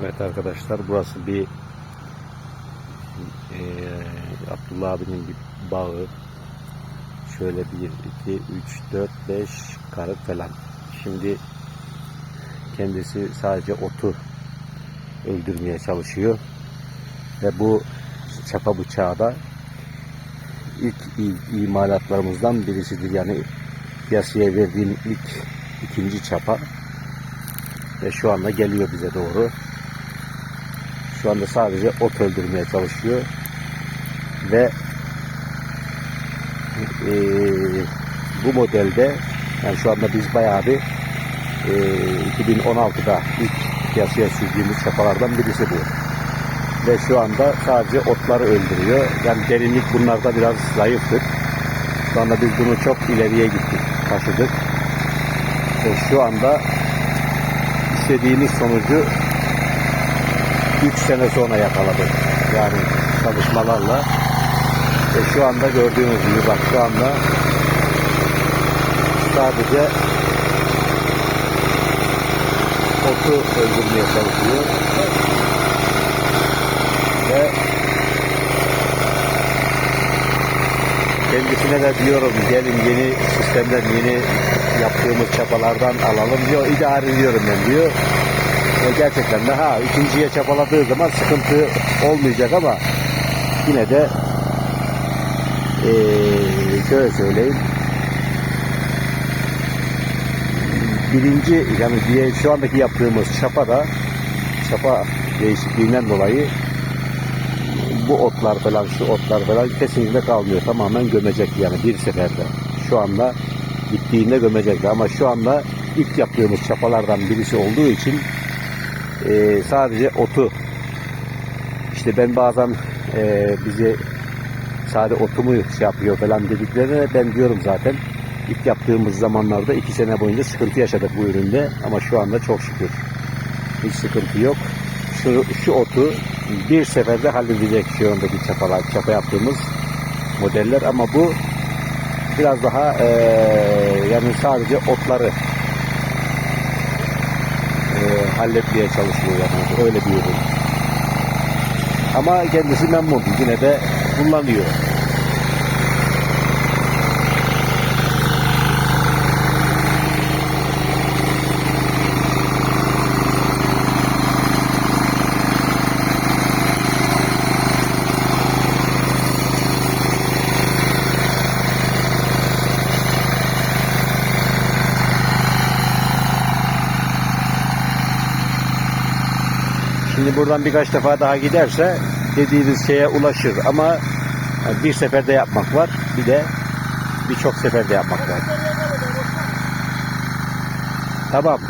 Evet arkadaşlar burası bir eee Abdullah abinin bir bağı. Şöyle 1, 2, 3, 4, 5 karık falan. Şimdi kendisi sadece otu öldürmeye çalışıyor. Ve bu çapa bıçağı da ilk imalatlarımızdan birisidir. Yani piyasaya verdiğim ilk ikinci çapa ve şu anda geliyor bize doğru. Şu anda sadece ot öldürmeye çalışıyor ve eee, bu modelde yani şu anda biz bayağı bir eee 2016'da ilk piyasaya sürdüğümüz çapalardan birisi bu. Ve şu anda sadece otları öldürüyor. Yani derinlik bunlarda biraz zayıftır. Şu anda biz bunu çok ileriye gittik, taşıdık. Ve şu anda istediğimiz sonucu 3 sene sonra yakaladık. Yani çalışmalarla. Ve şu anda gördüğünüz gibi bak şu anda sadece otu öldürmeye çalışıyor. Ve kendisine de diyorum gelin yeni sistemden yeni yaptığımız çapalardan alalım diyor. İdare ediyorum ben diyor. Ve gerçekten de ha ikinciye çapaladığı zaman sıkıntı olmayacak ama yine de eee şöyle söyleyeyim birinci yani diye şu andaki yaptığımız çapa da çapa değişikliğinden dolayı bu otlar falan şu otlar falan kesinlikle kalmıyor. Tamamen gömecek yani bir seferde. Şu anda bittiğinde gömecekti ama şu anda ilk yaptığımız çapalardan birisi olduğu için e, sadece otu. İşte ben bazen e, bizi sadece otu mu şey yapıyor falan dediklerine ben diyorum zaten. İlk yaptığımız zamanlarda iki sene boyunca sıkıntı yaşadık bu üründe. Ama şu anda çok şükür hiç sıkıntı yok. Şu, şu otu bir seferde halledecek şu andaki çapalar, çapa yaptığımız modeller. Ama bu biraz daha eee, yani sadece otları eee, halletmeye çalışıyor yani öyle bir ürün. Ama kendisi memnun yine de kullanıyor. Şimdi buradan birkaç defa daha giderse dediğiniz şeye ulaşır ama bir seferde yapmak var bir de birçok seferde yapmak var. Tamam.